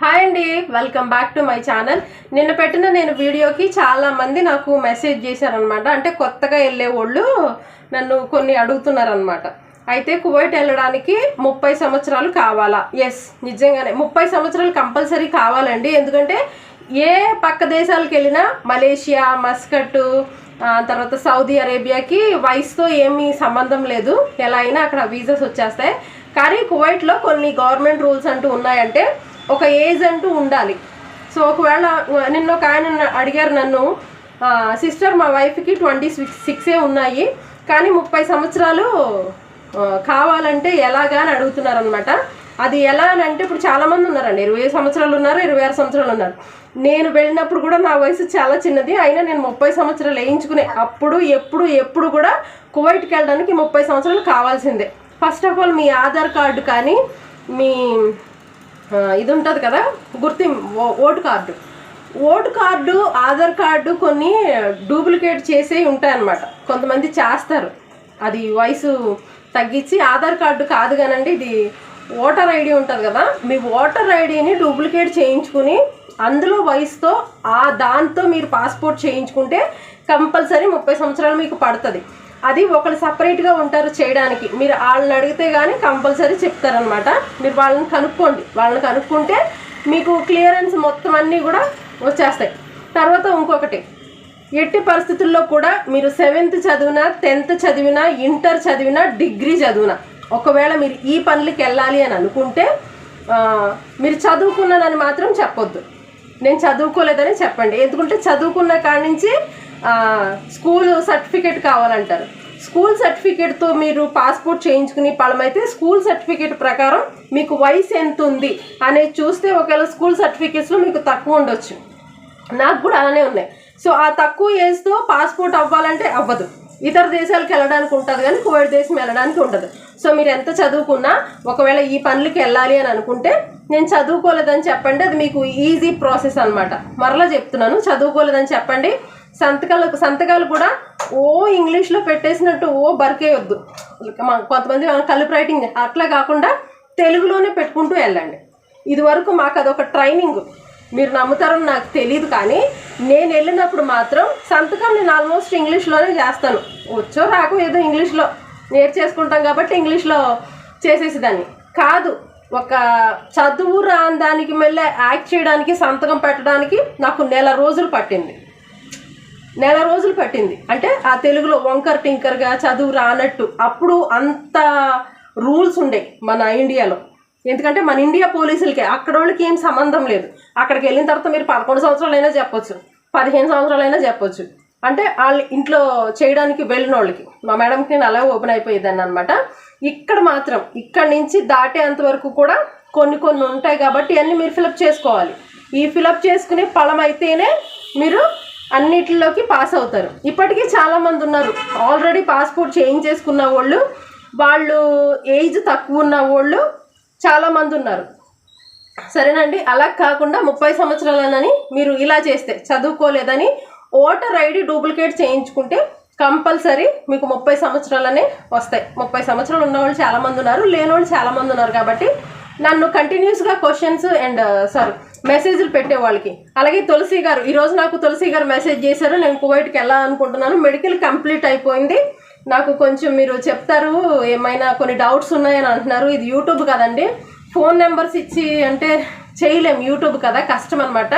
Hi అండి welcome back to my channel నిన్న పెట్టిన నేను వీడియోకి చాలా మంది నాకు మెసేజ్ చేశారనమాట అంటే కొత్తగా వెళ్ళే వాళ్ళు నన్ను కొన్ని అడుగుతున్నారనమాట అయితే కువైట్ వెళ్ళడానికి ముప్పై సంవత్సరాలు కావాలా? ఎస్ నిజంగానే. ముప్పై సంవత్సరాలు కంపల్సరీ కావాలండి. ఎందుకంటే ఏ పక్క దేశాలకు వెళ్ళినా మలేషియా మస్కట్ తర్వాత సౌదీ అరేబియాకి వయసుతో ఏమీ సంబంధం లేదు. ఎలా అయినా అక్కడ వీసాస్ వచ్చేస్తాయి. కానీ కువైట్లో కొన్ని గవర్నమెంట్ రూల్స్ అంటూ ఉన్నాయంటే ఒక ఏజ్ అంటూ ఉండాలి. సో ఒకవేళ నిన్న ఒక ఆయన అడిగారు నన్ను సిస్టర్ మా వైఫ్కి ట్వంటీ సిక్స్ సిక్సే ఉన్నాయి కానీ ముప్పై సంవత్సరాలు కావాలంటే ఎలాగా అని అడుగుతున్నారనమాట అది ఎలా అని అంటే ఇప్పుడు చాలామంది ఉన్నారండి. ఇరవై సంవత్సరాలు ఉన్నారు ఇరవై ఆరు సంవత్సరాలు ఉన్నారు. నేను వెళ్ళినప్పుడు కూడా నా వయసు చాలా చిన్నది అయినా నేను ముప్పై సంవత్సరాలు వేయించుకునే అప్పుడు ఎప్పుడు ఎప్పుడు కూడా కువైట్కి వెళ్ళడానికి ముప్పై సంవత్సరాలు కావాల్సిందే. ఫస్ట్ ఆఫ్ ఆల్ మీ ఆధార్ కార్డు కానీ మీ ఇది ఉంటుంది కదా గుర్తి vote card. Vote card Aadhaar card కొన్ని డూప్లికేట్ చేసే ఉంటాయన్నమాట. కొంతమంది చేస్తారు. అది వయసు తగ్గించి ఆధార్ కార్డు కాదు కానండి ఇది ఓటర్ ఐడి ఉంటుంది కదా మీ ఓటర్ ఐడిని డూప్లికేట్ చేయించుకుని అందులో వయసుతో ఆ దాంతో మీరు పాస్పోర్ట్ చేయించుకుంటే కంపల్సరీ ముప్పై సంవత్సరాలు మీకు పడుతుంది. అది ఒకరు సపరేట్గా ఉంటారు చేయడానికి. మీరు వాళ్ళని అడిగితే కానీ కంపల్సరీ చెప్తారనమాట. మీరు వాళ్ళని కనుక్కోండి. వాళ్ళని కనుక్కుంటే మీకు క్లియరెన్స్ మొత్తం అన్నీ కూడా వచ్చేస్తాయి. తర్వాత ఇంకొకటి ఎట్టి పరిస్థితుల్లో కూడా మీరు సెవెంత్ చదివినా టెన్త్ చదివినా ఇంటర్ చదివినా డిగ్రీ చదివినా ఒకవేళ మీరు ఈ పనులకి వెళ్ళాలి అని అనుకుంటే మీరు చదువుకున్నానని మాత్రం చెప్పొద్దు. నేను చదువుకోలేదని చెప్పండి. ఎందుకంటే చదువుకున్న కాడి నుంచి స్కూల్ సర్టిఫికేట్ కావాలంటారు. స్కూల్ సర్టిఫికేట్తో మీరు పాస్పోర్ట్ చేయించుకుని పడమైతే స్కూల్ సర్టిఫికేట్ ప్రకారం మీకు వయసు ఎంత ఉంది అనేది చూస్తే ఒకవేళ స్కూల్ సర్టిఫికేట్స్లో మీకు తక్కువ ఉండొచ్చు. నాకు కూడా అలానే ఉన్నాయి. సో ఆ తక్కువ ఏజ్తో పాస్పోర్ట్ అవ్వాలంటే అవ్వదు. ఇతర దేశాలకు వెళ్ళడానికి ఉంటుంది కానీ కోవిడ్ దేశం వెళ్ళడానికి ఉండదు. సో మీరు ఎంత చదువుకున్నా ఒకవేళ ఈ పనులకి వెళ్ళాలి అని అనుకుంటే నేను చదువుకోలేదని చెప్పండి. అది మీకు ఈజీ ప్రాసెస్ అనమాట మరలా చెప్తున్నాను. చదువుకోలేదని చెప్పండి. సంతకాలు సంతకాలు కూడా ఓ ఇంగ్లీష్లో పెట్టేసినట్టు ఓ బరికేయొద్దు. కొంతమంది కలుపు రైటింగ్ అట్లా కాకుండా తెలుగులోనే పెట్టుకుంటూ వెళ్ళండి. ఇదివరకు మాకు అదొక ట్రైనింగ్. మీరు నమ్ముతారని నాకు తెలియదు కానీ నేను వెళ్ళినప్పుడు మాత్రం సంతకం నేను ఆల్మోస్ట్ ఇంగ్లీష్లోనే చేస్తాను. వచ్చో రాకు ఏదో ఇంగ్లీష్లో నేర్చేసుకుంటాం కాబట్టి ఇంగ్లీష్లో చేసేసేదాన్ని. కాదు ఒక చదువు రాని దానికి మళ్ళీ యాక్ట్ చేయడానికి సంతకం పెట్టడానికి నాకు నెల రోజులు పట్టింది. నెల రోజులు పట్టింది. అంటే ఆ తెలుగులో వంకర్ టింకర్గా చదువు రానట్టు అప్పుడు అంత రూల్స్ ఉండే మన ఇండియాలో. ఎందుకంటే మన ఇండియా పోలీసులకే అక్కడ వాళ్ళకి ఏం సంబంధం లేదు. అక్కడికి వెళ్ళిన తర్వాత మీరు పదకొండు సంవత్సరాలైనా చెప్పొచ్చు పదిహేను సంవత్సరాలైనా చెప్పొచ్చు. అంటే వాళ్ళు ఇంట్లో చేయడానికి వెళ్ళిన వాళ్ళకి మా మేడంకి నేను అలా ఓపెన్ అయిపోయేదాన్ని అనమాట ఇక్కడ మాత్రం ఇక్కడ నుంచి దాటేంత వరకు కూడా కొన్ని కొన్ని ఉంటాయి కాబట్టి అన్నీ మీరు ఫిలప్ చేసుకోవాలి. ఈ ఫిలప్ చేసుకునే ఫలం అయితేనే మీరు అన్నిటిలోకి పాస్ అవుతారు. ఇప్పటికీ చాలామంది ఉన్నారు. ఆల్రెడీ పాస్పోర్ట్ చేంజ్ చేసుకున్న వాళ్ళు వాళ్ళు ఏజ్ తక్కువ ఉన్న వాళ్ళు చాలామంది ఉన్నారు. సరేనండి అలా కాకుండా ముప్పై సంవత్సరాలనని మీరు ఇలా చేస్తే చదువుకోలేదని ఓటర్ ఐడి డూప్లికేట్ చేయించుకుంటే కంపల్సరీ మీకు ముప్పై సంవత్సరాలనే వస్తాయి. ముప్పై సంవత్సరాలు ఉన్నవాళ్ళు చాలామంది ఉన్నారు లేనివాళ్ళు చాలామంది ఉన్నారు కాబట్టి నన్ను కంటిన్యూస్గా క్వశ్చన్స్ అండ్ సారీ మెసేజ్లు పెట్టే వాళ్ళకి. అలాగే తులసి గారు ఈరోజు నాకు తులసి గారు మెసేజ్ చేశారు నేను కువైట్కి వెళ్ళాలనుకుంటున్నాను మెడికల్ కంప్లీట్ అయిపోయింది. నాకు కొంచెం మీరు చెప్తారు ఏమైనా కొన్ని డౌట్స్ ఉన్నాయని అంటున్నారు. ఇది యూట్యూబ్ కదండి. ఫోన్ నెంబర్స్ ఇచ్చి అంటే చేయలేం యూట్యూబ్ కదా కష్టం అనమాట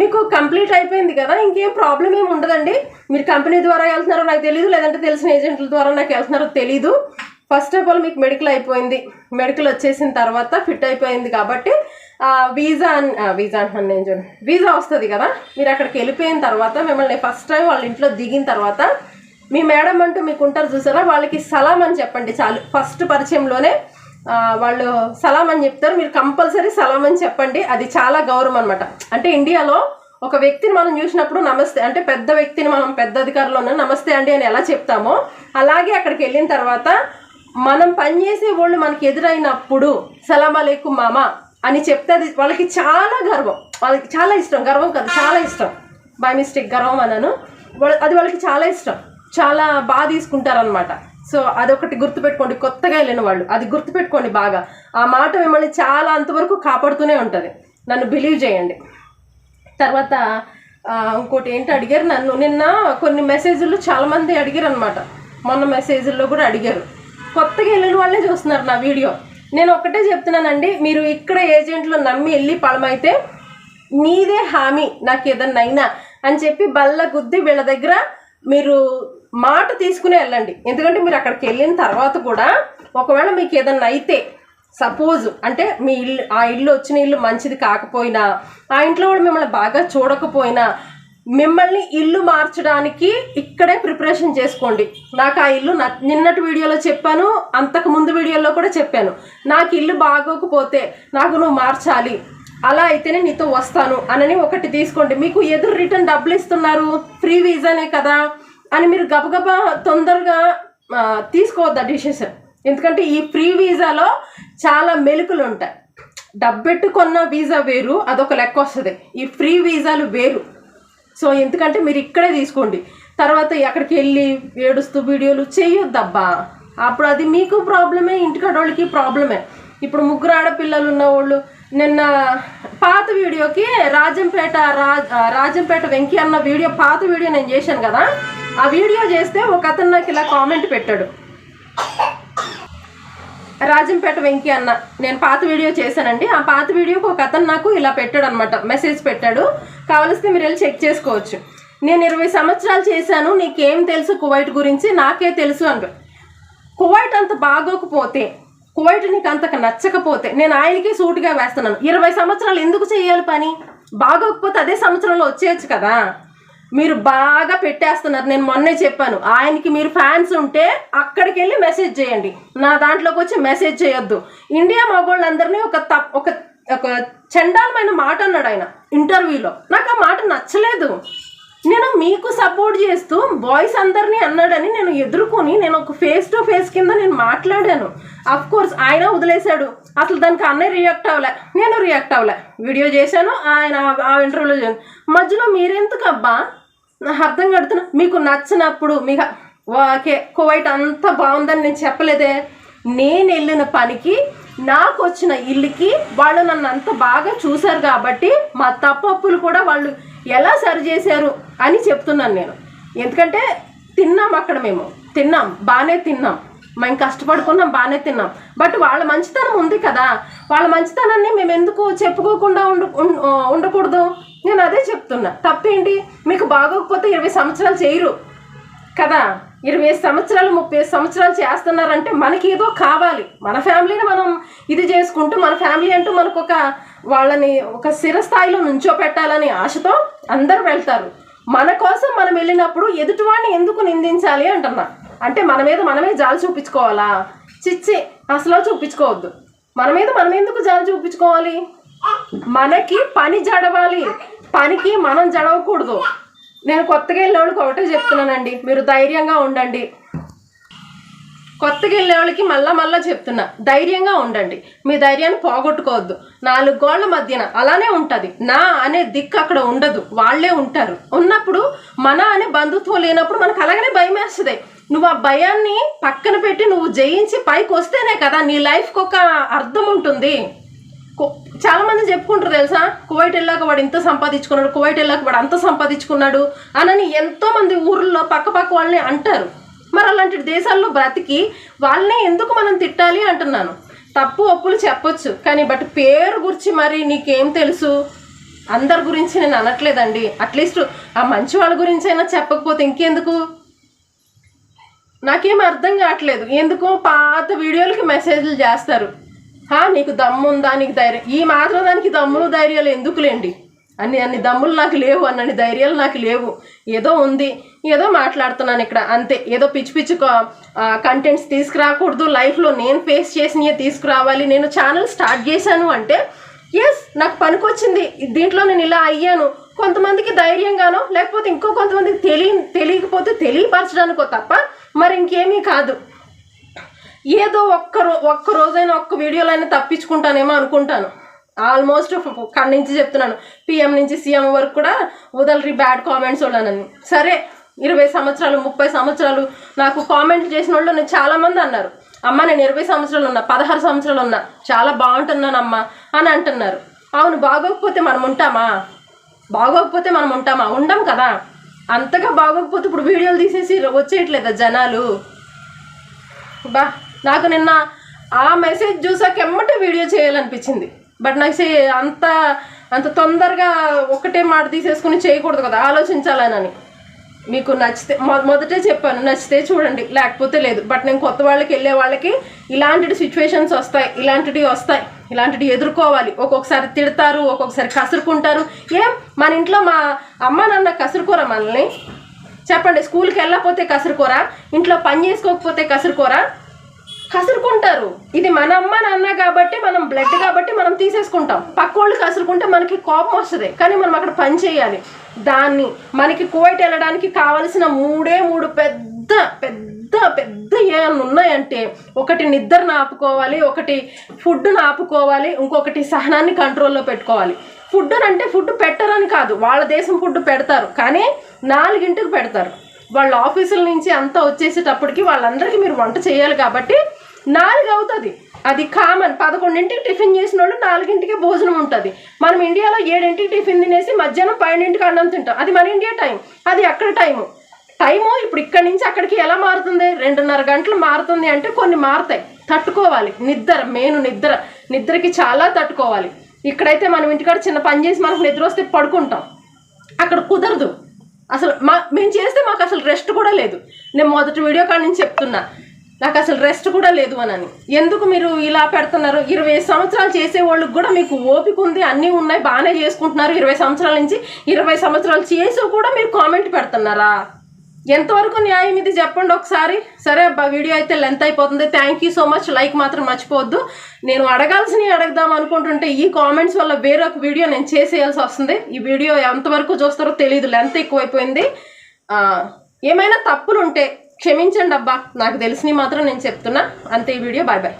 మీకు కంప్లీట్ అయిపోయింది కదా ఇంకేం ప్రాబ్లం ఏమి ఉండదండి. మీరు కంపెనీ ద్వారా వెళ్తున్నారో నాకు తెలియదు లేదంటే తెలిసిన ఏజెంట్ల ద్వారా నాకు వెళ్తున్నారో తెలీదు. ఫస్ట్ ఆఫ్ ఆల్ మీకు మెడికల్ అయిపోయింది. మెడికల్ వచ్చేసిన తర్వాత ఫిట్ అయిపోయింది కాబట్టి వీసా వీసా అంటున్నాను నేను చూడండి వీసా వస్తుంది కదా మీరు అక్కడికి వెళ్ళిపోయిన తర్వాత మిమ్మల్ని ఫస్ట్ టైం వాళ్ళ ఇంట్లో దిగిన తర్వాత మీ మేడం అంటూ మీకు ఉంటారు చూసారా? వాళ్ళకి సలాం అని చెప్పండి చాలు. ఫస్ట్ పరిచయంలోనే వాళ్ళు సలాం అని చెప్తారు. మీరు కంపల్సరీ సలాం అని చెప్పండి. అది చాలా గౌరవం అనమాట అంటే ఇండియాలో ఒక వ్యక్తిని మనం చూసినప్పుడు నమస్తే అంటే పెద్ద వ్యక్తిని మనం పెద్ద అధికారులు నమస్తే అండి అని ఎలా చెప్తామో అలాగే అక్కడికి వెళ్ళిన తర్వాత మనం పనిచేసే వాళ్ళు మనకి ఎదురైనప్పుడు సలాం అలైకుం మామ అని చెప్తే అది వాళ్ళకి చాలా గర్వం. వాళ్ళకి చాలా ఇష్టం. గర్వం కాదు చాలా ఇష్టం. బై మిస్టేక్ గర్వం అన్నాను వాళ్ళ- అది వాళ్ళకి చాలా ఇష్టం. చాలా బాగా తీసుకుంటారనమాట సో అదొకటి గుర్తుపెట్టుకోండి. కొత్తగా వెళ్ళిన వాళ్ళు. అది గుర్తుపెట్టుకోండి బాగా. ఆ మాట మిమ్మల్ని చాలా అంతవరకు కాపాడుతూనే ఉంటుంది. నన్ను బిలీవ్ చేయండి. తర్వాత ఇంకోటి ఏంటి అడిగారు నన్ను? నిన్న కొన్ని మెసేజ్లు చాలామంది అడిగారు అనమాట మొన్న మెసేజ్ల్లో కూడా అడిగారు. కొత్తగా వెళ్ళిన వాళ్ళే చూస్తున్నారు నా వీడియో. నేను ఒక్కటే చెప్తున్నానండి మీరు ఇక్కడ ఏజెంట్లు నమ్మి వెళ్ళి పడమైతే నీదే హామీ నాకు ఏదన్నా అయినా అని చెప్పి బల్ల గుద్ది వీళ్ళ దగ్గర మీరు మాట తీసుకుని వెళ్ళండి. ఎందుకంటే మీరు అక్కడికి వెళ్ళిన తర్వాత కూడా ఒకవేళ మీకు ఏదన్నా అయితే సపోజ్ అంటే మీ ఇల్లు ఆ ఇల్లు వచ్చిన ఇల్లు మంచిది కాకపోయినా ఆ ఇంట్లో కూడా మిమ్మల్ని బాగా చూడకపోయినా మిమ్మల్ని ఇల్లు మార్చడానికి ఇక్కడే ప్రిపరేషన్ చేసుకోండి. నాకు ఆ ఇల్లు నిన్నటి వీడియోలో చెప్పాను అంతకు ముందు వీడియోలో కూడా చెప్పాను. నాకు ఇల్లు బాగోకపోతే నాకు నువ్వు మార్చాలి. అలా అయితేనే నీతో వస్తాను అనని ఒకటి తీసుకోండి. మీకు ఎదురు రిటర్న్ డబ్బులు ఇస్తున్నారు ఫ్రీ వీజానే కదా అని మీరు గబగబా తొందరగా తీసుకోవద్దా డిసిషన్. ఎందుకంటే ఈ ఫ్రీ వీసాలో చాలా మెలుకులు ఉంటాయి. డబ్బెట్టుకున్న వీజా వీసా వేరు అదొక లెక్క వస్తుంది. ఈ ఫ్రీ వీసాలు వేరు. సో ఎందుకంటే మీరు ఇక్కడే తీసుకోండి. తర్వాత ఎక్కడికి వెళ్ళి ఏడుస్తూ వీడియోలు చేయొద్దబ్బా. అప్పుడు అది మీకు ప్రాబ్లమే ఇంటికాడోళ్ళకి ప్రాబ్లమే. ఇప్పుడు ముగ్గురు ఆడపిల్లలు ఉన్న వాళ్ళు నిన్న పాత వీడియోకి రాజంపేట రాజ్ రాజంపేట వెంకీ అన్న వీడియో పాత వీడియో నేను చేశాను కదా. ఆ వీడియో చేస్తే ఒక అతను నాకు ఇలా కామెంట్ పెట్టాడు. రాజంపేట వెంకీ అన్న. నేను పాత వీడియో చేశానండి. ఆ పాత వీడియోకి ఒక అతను నాకు ఇలా పెట్టాడు అనమాట మెసేజ్ పెట్టాడు. కావలిస్తే మీరు వెళ్ళి చెక్ చేసుకోవచ్చు. నేను ఇరవై సంవత్సరాలు చేశాను. నీకేం తెలుసు కువైట్ గురించి? నాకే తెలుసు అంటు కువైట్ అంత బాగోకపోతే కువైట్ నీకు అంతకు నచ్చకపోతే నేను ఆయనకి సూటుగా వేస్తున్నాను. ఇరవై సంవత్సరాలు ఎందుకు చేయాలి పని? బాగోకపోతే అదే సంవత్సరంలో వచ్చేయచ్చు కదా. మీరు బాగా పెట్టేస్తున్నారు. నేను మొన్నే చెప్పాను. ఆయనకి మీరు ఫ్యాన్స్ ఉంటే అక్కడికి వెళ్ళి మెసేజ్ చేయండి. నా దాంట్లోకి వచ్చి మెసేజ్ చేయొద్దు. ఇండియా మగోళ్ళందరినీ ఒక తప్ ఒక ఒక చండాలమైన మాట అన్నాడు ఆయన ఇంటర్వ్యూలో. నాకు ఆ మాట నచ్చలేదు. నేను మీకు సపోర్ట్ చేస్తూ బాయ్స్ అందరినీ అన్నాడని నేను ఎదుర్కొని నేను ఒక ఫేస్ టు ఫేస్ కింద నేను మాట్లాడాను. అఫ్ కోర్స్ ఆయన వదిలేశాడు. అసలు దానికి అన్నయ్య రియాక్ట్ అవ్వలే. నేను రియాక్ట్ అవ్వలే. వీడియో చేశాను. ఆయన ఆ- ఇంటర్వ్యూలో మధ్యలో మీరెందుకు అబ్బా అర్థం కడుతున్నా? మీకు నచ్చినప్పుడు మీకు ఓకే కువైట్ అంత బాగుందని నేను చెప్పలేదే. నేను వెళ్ళిన పనికి నాకు వచ్చిన ఇల్లుకి వాళ్ళు నన్ను అంత బాగా చూశారు కాబట్టి మా తప్పప్పులు కూడా వాళ్ళు ఎలా సరి చేశారు అని చెప్తున్నాను నేను. ఎందుకంటే తిన్నాం అక్కడ మేము. తిన్నాం బాగానే తిన్నాం. మేము కష్టపడుకున్నాం బాగానే తిన్నాం. బట్ వాళ్ళ మంచితనం ఉంది కదా. వాళ్ళ మంచితనాన్ని మేము ఎందుకు చెప్పుకోకుండా ఉండు ఉండకూడదు? నేను అదే చెప్తున్నా. తప్పేంటి? మీకు బాగోకపోతే ఇరవై సంవత్సరాలు చేయరు. కదా? ఇరవై సంవత్సరాలు ముప్పై సంవత్సరాలు చేస్తున్నారంటే మనకి ఏదో కావాలి. మన ఫ్యామిలీని మనం ఇది చేసుకుంటూ మన ఫ్యామిలీ అంటూ మనకు ఒక వాళ్ళని ఒక స్థిరస్థాయిలో నుంచో పెట్టాలని ఆశతో అందరు వెళ్తారు. మన కోసం మనం వెళ్ళినప్పుడు ఎదుటివాడిని ఎందుకు నిందించాలి అంటున్నా. అంటే మన మీద మనమే జాలి చూపించుకోవాలా? చిచ్చి అసలు చూపించుకోవద్దు. మన మీద మనం ఎందుకు జాలి చూపించుకోవాలి? మనకి పని జడవాలి. పనికి మనం జడవకూడదు. నేను కొత్తగా వెళ్ళే వాళ్ళకి ఒకటే చెప్తున్నానండి. మీరు ధైర్యంగా ఉండండి. కొత్తగా వెళ్ళే వాళ్ళకి మళ్ళా మళ్ళా చెప్తున్నా. ధైర్యంగా ఉండండి. మీ ధైర్యాన్ని పోగొట్టుకోవద్దు. నాలుగు గోళ్ళ మధ్యన అలానే ఉంటుంది. నా అనే దిక్కు అక్కడ ఉండదు. వాళ్ళే ఉంటారు. ఉన్నప్పుడు మన అనే బంధుత్వం లేనప్పుడు మనకు అలాగనే భయం వేస్తుంది నువ్వు ఆ భయాన్ని పక్కన పెట్టి నువ్వు జయించి పైకి వస్తేనే కదా నీ లైఫ్కి ఒక అర్థం ఉంటుంది. చాలామంది చెప్పుకుంటారు తెలుసా? కువైట్ వెళ్ళాక వాడు ఇంత సంపాదించుకున్నాడు కువైట్ వెళ్ళాక వాడు అంత సంపాదించుకున్నాడు అనని ఎంతోమంది ఊర్లో పక్క పక్క వాళ్ళని అంటారు. మరి అలాంటి దేశాల్లో బ్రతికి వాళ్ళనే ఎందుకు మనం తిట్టాలి అంటున్నాను. తప్పు ఒప్పులు చెప్పొచ్చు కానీ బట్ పేరు గురించి మరి నీకేం తెలుసు? అందరి గురించి నేను అనట్లేదండి. అట్లీస్ట్ ఆ మంచి వాళ్ళ గురించి అయినా చెప్పకపోతే ఇంకెందుకు? నాకేం అర్థం కావట్లేదు. ఎందుకో పాత వీడియోలకి మెసేజ్లు చేస్తారు. హా నీకు దమ్ముందా? నీకు ధైర్యం ఈ మాత్రం దానికి దమ్ములు ధైర్యాలు ఎందుకులేండి? అన్ని అన్ని దమ్ములు నాకు లేవు అన్నన్ని ధైర్యాలు నాకు లేవు. ఏదో ఉంది ఏదో మాట్లాడుతున్నాను ఇక్కడ అంతే. ఏదో పిచ్చి పిచ్చి కంటెంట్స్ తీసుకురాకూడదు. లైఫ్లో నేను ఫేస్ చేసినవి తీసుకురావాలి. నేను ఛానల్ స్టార్ట్ చేశాను అంటే ఎస్ నాకు పనికొచ్చింది. దీంట్లో నేను ఇలా అయ్యాను. కొంతమందికి ధైర్యంగానో లేకపోతే ఇంకో కొంతమందికి తెలియ తెలియకపోతే తెలియపరచడానికో తప్ప మరి ఇంకేమీ కాదు. ఏదో ఒక్క ఒక్క రోజైనా ఒక్క వీడియోలైనా అయినా తప్పించుకుంటానేమో అనుకుంటాను. ఆల్మోస్ట్ కళ్ళ నుంచి చెప్తున్నాను. పిఎం నుంచి సీఎం వరకు కూడా వదలరి బ్యాడ్ కామెంట్స్ వాళ్ళనని. సరే ఇరవై సంవత్సరాలు ముప్పై సంవత్సరాలు నాకు కామెంట్లు చేసిన వాళ్ళు నేను చాలామంది అన్నారు. అమ్మ నేను ఇరవై సంవత్సరాలు ఉన్నా పదహారు సంవత్సరాలు ఉన్నా చాలా బాగుంటున్నానమ్మా అని అంటున్నారు. అవును బాగోకపోతే మనం ఉంటామా? బాగోకపోతే మనం ఉంటామా? ఉండం కదా. అంతగా బాగోకపోతే ఇప్పుడు వీడియోలు తీసేసి వచ్చేయట్లేదా జనాలు? బా నాకు నిన్న ఆ మెసేజ్ చూసాక ఎమ్మటే వీడియో చేయాలనిపించింది. బట్ నాకు అంత అంత తొందరగా ఒకటే మాట తీసేసుకుని చేయకూడదు కదా ఆలోచించాలని మీకు నచ్చితే మొదటే చెప్పాను నచ్చితే చూడండి లేకపోతే లేదు. బట్ నేను కొత్త వాళ్ళకి వెళ్ళే వాళ్ళకి ఇలాంటి సిచ్యువేషన్స్ వస్తాయి ఇలాంటివి వస్తాయి ఇలాంటివి ఎదుర్కోవాలి. ఒక్కొక్కసారి తిడతారు ఒక్కొక్కసారి కసురుకుంటారు. ఏం? మన ఇంట్లో మా అమ్మ నాన్న కసురుకోరా మనల్ని? చెప్పండి స్కూల్కి వెళ్ళకపోతే కసురుకోరా? ఇంట్లో పని చేసుకోకపోతే కసురుకోరా? కసురుకుంటారు. ఇది మన అమ్మ నాన్న కాబట్టి మనం బ్లడ్ కాబట్టి మనం తీసేసుకుంటాం. పక్కోళ్ళు కసురుకుంటే మనకి కోపం వస్తుంది. కానీ మనం అక్కడ పని చేయాలి. దాన్ని మనకి కోయిట్ వెళ్ళడానికి కావలసిన మూడే మూడు పెద్ద పెద్ద పెద్ద ఏమన్నా ఉన్నాయంటే ఒకటి నిద్రను ఆపుకోవాలి ఒకటి ఫుడ్ను ఆపుకోవాలి ఇంకొకటి సహనాన్ని కంట్రోల్లో పెట్టుకోవాలి. ఫుడ్ అంటే ఫుడ్ పెట్టరని కాదు. వాళ్ళ దేశం ఫుడ్ పెడతారు. కానీ నాలుగింటికి పెడతారు. వాళ్ళ ఆఫీసుల నుంచి అంతా వచ్చేసేటప్పటికి వాళ్ళందరికీ మీరు వంట చేయాలి కాబట్టి నాలుగు అవుతుంది అది కామన్ పదకొండింటికి టిఫిన్ చేసిన వాళ్ళు నాలుగింటికి భోజనం ఉంటుంది. మనం ఇండియాలో ఏడింటికి టిఫిన్ తినేసి మధ్యాహ్నం పన్నెండింటికి అన్నం తింటాం. అది మన ఇండియా టైం. అది అక్కడ టైము. టైము ఇప్పుడు ఇక్కడి నుంచి అక్కడికి ఎలా మారుతుంది? రెండున్నర గంటలు మారుతుంది అంటే కొన్ని మారుతాయి. తట్టుకోవాలి. నిద్ర మెయిన్ నిద్ర. నిద్రకి చాలా తట్టుకోవాలి. ఇక్కడైతే మనం ఇంటికాడ చిన్న పని చేసి మనకు నిద్ర వస్తే పడుకుంటాం. అక్కడ కుదరదు. అసలు మా మేము చేస్తే మాకు అసలు రెస్ట్ కూడా లేదు. నేను మొదటి వీడియో కాడ నుంచి చెప్తున్నా. నాకు అసలు రెస్ట్ కూడా లేదు అని ఎందుకు మీరు ఇలా పెడుతున్నారు? ఇరవై సంవత్సరాలు చేసే వాళ్ళకి కూడా మీకు ఓపిక ఉంది అన్నీ ఉన్నాయి బాగానే చేసుకుంటున్నారు. ఇరవై సంవత్సరాల నుంచి ఇరవై సంవత్సరాలు చేసి కూడా మీరు కామెంట్ పెడుతున్నారా? ఎంతవరకు న్యాయం ఇది చెప్పండి ఒకసారి. సరే అబ్బా వీడియో అయితే లెంత్ అయిపోతుంది. Thank you so much like మాత్రం మర్చిపోవద్దు. నేను అడగాల్సినవి అడగదాం అనుకుంటుంటే ఈ కామెంట్స్ వల్ల వేరొక వీడియో నేను చేసేయాల్సి వస్తుంది. ఈ వీడియో ఎంతవరకు చూస్తారో తెలియదు లెంత్ ఎక్కువైపోయింది. ఏమైనా తప్పులు ఉంటే క్షమించండి అబ్బా నాకు తెలిసినవి మాత్రం నేను చెప్తున్నా. అంతే ఈ వీడియో బాయ్ బాయ్.